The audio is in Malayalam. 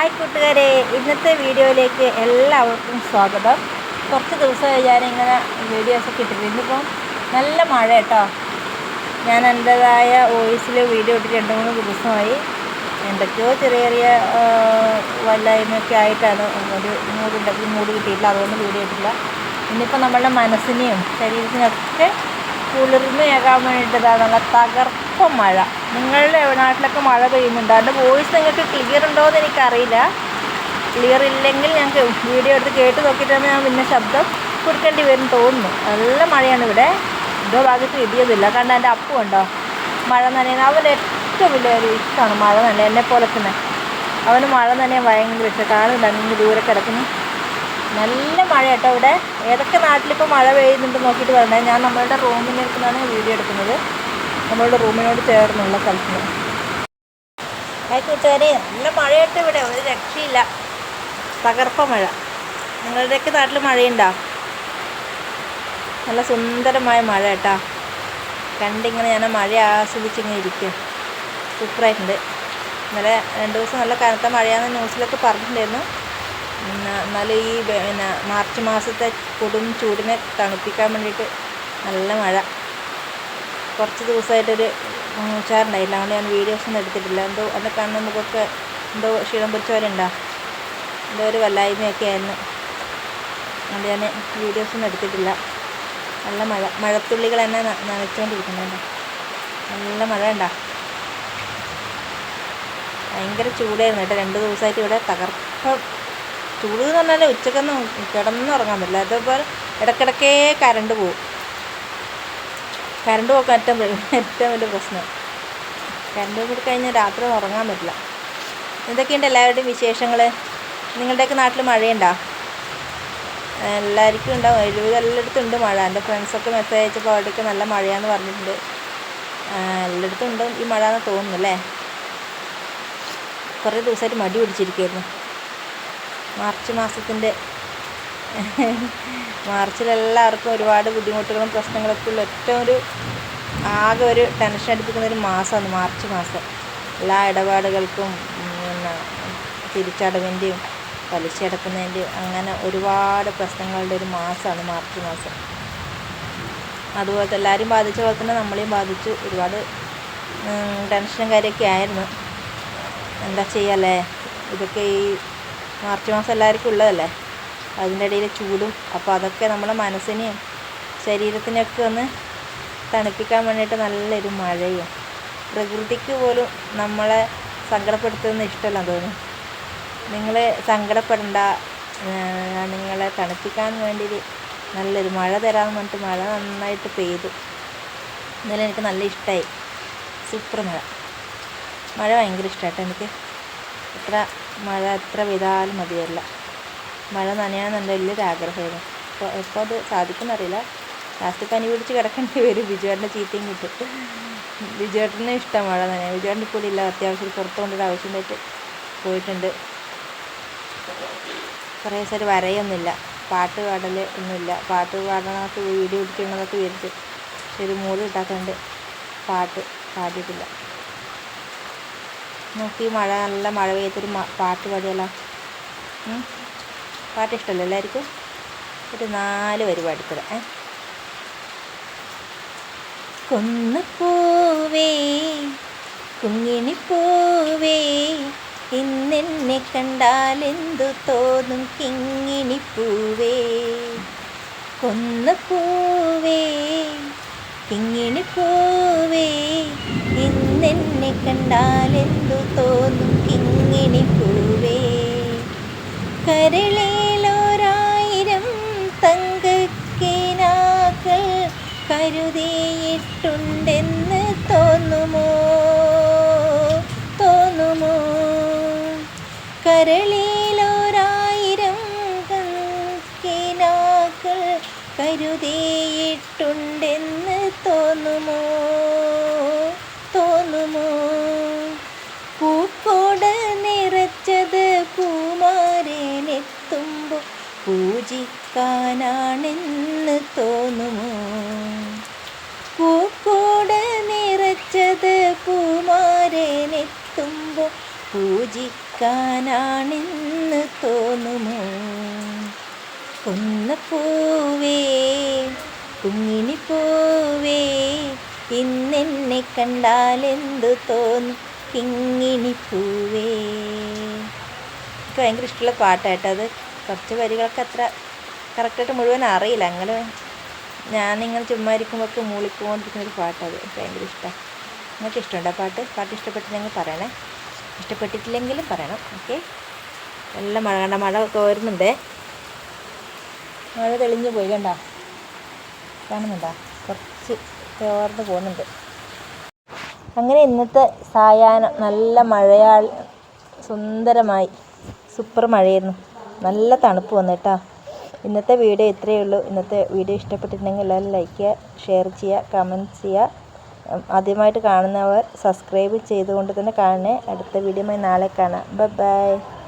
ഹായ് കൂട്ടുകാരെ ഇന്നത്തെ വീഡിയോയിലേക്ക് എല്ലാവർക്കും സ്വാഗതം. കുറച്ച് ദിവസമായി ഞാനിങ്ങനെ വീഡിയോസൊക്കെ ഇട്ടിട്ട് ഇന്നിപ്പം നല്ല മഴ കേട്ടോ. ഞാൻ എന്റേതായ വോയിസിൽ വീഡിയോ ഇട്ടിട്ട് രണ്ട് മൂന്ന് ദിവസമായി. എന്തൊക്കെയോ ചെറിയ ചെറിയ വല്ലായ്മയൊക്കെ ആയിട്ടാണ് ഒരു മൂഡ് ഉണ്ടെങ്കിൽ മൂഡ് കിട്ടിയിട്ടില്ല. അതുകൊണ്ട് വീഡിയോ ഇട്ടില്ല ഇന്നിപ്പോൾ നമ്മളുടെ മനസ്സിനെയും ശരീരത്തിനൊക്കെ കുളിർമയാകാൻ വേണ്ടിയിട്ടതാണ് നല്ല തകർപ്പ മഴ. നിങ്ങളുടെ നാട്ടിലൊക്കെ മഴ പെയ്യുന്നുണ്ട്? അതിന്റെ വോയിസ് നിങ്ങൾക്ക് ക്ലിയർ ഉണ്ടോ എന്ന് എനിക്കറിയില്ല. ക്ലിയർ ഇല്ലെങ്കിൽ ഞങ്ങൾക്ക് വീഡിയോ എടുത്ത് കേട്ട് നോക്കിയിട്ട് ഞാൻ പിന്നെ ശബ്ദം കൊടുക്കേണ്ടി വരും തോന്നുന്നു. നല്ല മഴയാണ് ഇവിടെ. ഇതോ ഭാഗത്ത് ഇടിയതില്ല കാരണം എന്റെ അപ്പു ഉണ്ടോ മഴ നനയുന്നത് അവന്റെ ഏറ്റവും വലിയ ഒരു ഇഷ്ടമാണ് മഴ നനയ എന്നെ പോലെ തന്നെ. അവന് മഴ നനയാൻ ഭയങ്കര ഇഷ്ടം. കാണുന്നുണ്ട് അങ്ങനെ ദൂരെ കിടക്കുന്നു. നല്ല മഴ കേട്ടോ ഇവിടെ. ഏതൊക്കെ നാട്ടിലിപ്പോൾ മഴ പെയ്യുന്നുണ്ട് നോക്കിയിട്ട് വരണേ ഞാൻ നമ്മളുടെ റൂമിൽ നിൽക്കുന്നതാണ് വീഡിയോ എടുക്കുന്നത്. നമ്മളുടെ റൂമിനോട് ചേർന്നുള്ള സ്ഥലത്ത്. നിന്ന് ഹായ് കൂട്ടുകാരെ നല്ല മഴയായിട്ട് ഇവിടെ ഒരു രക്ഷയില്ല. തകർപ്പ മഴ. നിങ്ങളുടെയൊക്കെ നാട്ടിൽ മഴയുണ്ടോ? നല്ല സുന്ദരമായ മഴ കേട്ടോ. കണ്ടിങ്ങനെ ഞാൻ മഴ ആസ്വദിച്ചിങ്ങനെ ഇരിക്കും. സൂപ്പറായിട്ടുണ്ട്. ഇന്നലെ രണ്ട് ദിവസം നല്ല കനത്ത മഴയാണെന്ന് ന്യൂസിലൊക്കെ പറഞ്ഞിട്ടുണ്ടായിരുന്നു. എന്നാൽ ഈ പിന്നെ മാർച്ച് മാസത്തെ കൊടും ചൂടിനെ തണുപ്പിക്കാൻ വേണ്ടിയിട്ട് നല്ല മഴ. കുറച്ച് ദിവസമായിട്ടൊരു ഉച്ചാറുണ്ടായില്ല അതുകൊണ്ട് ഞാൻ വീഡിയോസ് ഒന്നും എടുത്തിട്ടില്ല. എന്തോ എന്റെ കണ്ണ് മുഖമൊക്കെ എന്തോ ക്ഷീണം പിടിച്ച പോലെ ഉണ്ടോ എന്തോ ഒരു വല്ലായ്മയൊക്കെ ആയിരുന്നു. അതുകൊണ്ട് ഞാൻ വീഡിയോസ് ഒന്നും എടുത്തിട്ടില്ല. നല്ല മഴ മഴത്തുള്ളികൾ തന്നെ നനച്ചുകൊണ്ടിരിക്കുന്നുണ്ട്. നല്ല മഴ ഉണ്ടോ ഭയങ്കര ചൂടായിരുന്നു കേട്ടോ. രണ്ട് ദിവസമായിട്ട് ഇവിടെ തകർപ്പം ചൂട് എന്ന് പറഞ്ഞാൽ ഉച്ചക്കൊന്നും കിടന്നുറങ്ങാൻ പറ്റില്ല. അതേപോലെ ഇടയ്ക്കിടയ്ക്കേ കറണ്ട് പോകും കറണ്ട് പോക്കാൻ ഏറ്റവും ഏറ്റവും വലിയ പ്രശ്നം. കറണ്ട് കൂടി കഴിഞ്ഞാൽ രാത്രി ഉറങ്ങാൻ പറ്റില്ല. എന്തൊക്കെയുണ്ട് എല്ലാവരുടെയും വിശേഷങ്ങൾ നിങ്ങളുടെയൊക്കെ നാട്ടിൽ മഴയുണ്ടോ? എല്ലാവർക്കും ഉണ്ടാവും ഒരുവിധം എല്ലായിടത്തും ഉണ്ട് മഴ. എന്റെ ഫ്രണ്ട്സൊക്കെ മെസ്സേജ് അയച്ചപ്പോൾ അവിടെയൊക്കെ നല്ല മഴയാന്ന് പറഞ്ഞിട്ടുണ്ട്. എല്ലായിടത്തും ഉണ്ട് ഈ മഴ എന്ന് തോന്നുന്നു അല്ലേ? കുറേ ദിവസമായിട്ട് മടി പിടിച്ചിരിക്കുമായിരുന്നു മാർച്ച് മാസത്തിന്റെ മാർച്ചിൽ എല്ലാവർക്കും ഒരുപാട് ബുദ്ധിമുട്ടുകളും പ്രശ്നങ്ങളൊക്കെ ഉള്ള ഏറ്റവും ഒരു ആകെ ഒരു ടെൻഷൻ അടിപ്പിക്കുന്ന ഒരു മാസമാണ് മാർച്ച് മാസം. എല്ലാ ഇടപാടുകൾക്കും പിന്നെ തിരിച്ചടവിന്റെയും പലിശ അടക്കുന്നതിന്റെയും അങ്ങനെ ഒരുപാട് പ്രശ്നങ്ങളുടെ ഒരു മാസമാണ് മാർച്ച് മാസം. അതുപോലെ എല്ലാവരും ബാധിച്ച പോലെ തന്നെ നമ്മളെയും ബാധിച്ചു. ഒരുപാട് ടെൻഷനും കാര്യമൊക്കെ ആയിരുന്നു. എന്താ ചെയ്യല്ലേ? ഇതൊക്കെ ഈ മാർച്ച് മാസം എല്ലാവർക്കും ഉള്ളതല്ലേ? അതിന്റെ ഇടയിൽ ചൂടും. അപ്പോൾ അതൊക്കെ നമ്മുടെ മനസ്സിനെയും ശരീരത്തിനൊക്കെ ഒന്ന് തണുപ്പിക്കാൻ വേണ്ടിയിട്ട് നല്ലൊരു മഴയും. പ്രകൃതിക്ക് പോലും നമ്മളെ സങ്കടപ്പെടുത്തുന്ന ഇഷ്ടമല്ല തോന്നുന്നു. നിങ്ങൾ സങ്കടപ്പെടണ്ട. നിങ്ങളെ തണുപ്പിക്കാൻ വേണ്ടി നല്ലൊരു മഴ തരാമെന്ന് പറഞ്ഞിട്ട് മഴ നന്നായിട്ട് പെയ്തു. ഇന്നലെ എനിക്ക് നല്ല ഇഷ്ടമായി. സൂപ്പർ മഴ. മഴ ഭയങ്കര ഇഷ്ടമായിട്ടോ എനിക്ക്. എത്ര മഴ എത്ര പെയ്താലും മതിയല്ല മഴ നനയാന്നുണ്ട് വലിയൊരു ആഗ്രഹമായിരുന്നു അപ്പോൾ എപ്പോൾ അത് സാധിക്കുമെന്നറിയില്ല. ലാസ്റ്റ് പനി പിടിച്ച് കിടക്കേണ്ടി വരും. ബിജുവേട്ടന്റെ ചീത്തയും കിട്ടും. ബിജുവേട്ടന് ഇഷ്ടം മഴ നനയാൻ. ബിജുവേട്ടന്റെ കൂടെ ഇല്ല. അത്യാവശ്യം പുറത്ത് കൊണ്ടൊരു ആവശ്യമായിട്ട് പോയിട്ടുണ്ട്. കുറേ ദിവസമായിട്ട് വരയൊന്നുമില്ല. പാട്ട് പാടൽ ഒന്നുമില്ല. പാട്ട് പാടണമൊക്കെ വീഡിയോ പിടിക്കണമെന്നൊക്കെ വിചാരിച്ച് പക്ഷെ ഒരു മൂഡ് കിട്ടാത്തതുകൊണ്ട് പാട്ട് പാടിയിട്ടില്ല. നോക്കി മഴ നല്ല മഴ പെയ്യത്തൊരു പാട്ട് പാടിയല്ലോ? പാട്ട് ഇഷ്ടമല്ല എല്ലാവർക്കും? ഒരു നാല് വരി പാടിത്തരാം ഏ? കൊന്നപ്പൂവേ കുങ്ങിണിപ്പൂവേ ഇന്നെന്നെ കണ്ടാലെന്തു തോന്നും കിങ്ങിണിപ്പൂവേ കൊന്നപ്പൂവേ കിങ്ങിണിപ്പൂവേ ഇന്നെന്നെ കണ്ടാലെന്തു തോന്നും കിങ്ങിണിപ്പൂവേ കരളിലൊരായിരം പൂജിക്കാനാണെന്ന് തോന്നുമോ? പൂക്കോട് നിറച്ചത് പൂമാരനെത്തുമ്പോൾ പൂജിക്കാനാണെന്ന് തോന്നുമോ? കൊന്ന പൂവേ കുഞ്ഞിനി പൂവേ ഇന്നെന്നെ കണ്ടാലെന്തു തോന്നും? കിങ്ങിണിപ്പൂവേ എനിക്ക് ഭയങ്കര ഇഷ്ടമുള്ള പാട്ടാട്ടോ അത് കുറച്ച് വരികളൊക്കെ അത്ര കറക്റ്റായിട്ട് മുഴുവൻ അറിയില്ല. അങ്ങനെ ഞാനിങ്ങനെ ചുമ്മാ ഇരിക്കുമ്പോഴൊക്കെ മൂളിപ്പോണ്ടിരിക്കുന്ന ഒരു പാട്ടത് ഭയങ്കര ഇഷ്ടമാണ് നിങ്ങൾക്ക് ഇഷ്ടമുണ്ടോ പാട്ട്? പാട്ട് ഇഷ്ടപ്പെട്ടില്ലെങ്കിൽ പറയണേ. ഇഷ്ടപ്പെട്ടിട്ടില്ലെങ്കിലും പറയണം. ഓക്കെ? നല്ല മഴ കണ്ട മഴ തോരുന്നുണ്ടേ മഴ തെളിഞ്ഞു പോയി കണ്ട? കാണുന്നുണ്ടോ? കുറച്ച് തോർന്ന് പോകുന്നുണ്ട്. അങ്ങനെ ഇന്നത്തെ സായാഹ്നം നല്ല മഴയാൾ സുന്ദരമായി സൂപ്പർ മഴയായിരുന്നു. നല്ല തണുപ്പ് വന്നു കേട്ടോ ഇന്നത്തെ വീഡിയോ ഇത്രയേ ഉള്ളൂ. ഇന്നത്തെ വീഡിയോ ഇഷ്ടപ്പെട്ടിട്ടുണ്ടെങ്കിൽ എല്ലാവരും ലൈക്ക് ചെയ്യുക ഷെയർ ചെയ്യുക കമന്റ് ചെയ്യുക. ആദ്യമായിട്ട് കാണുന്നവർ സബ്സ്ക്രൈബ് ചെയ്തുകൊണ്ട് തന്നെ കാണണേ. അടുത്ത വീഡിയോയുമായി നാളെ കാണാം. Bye bye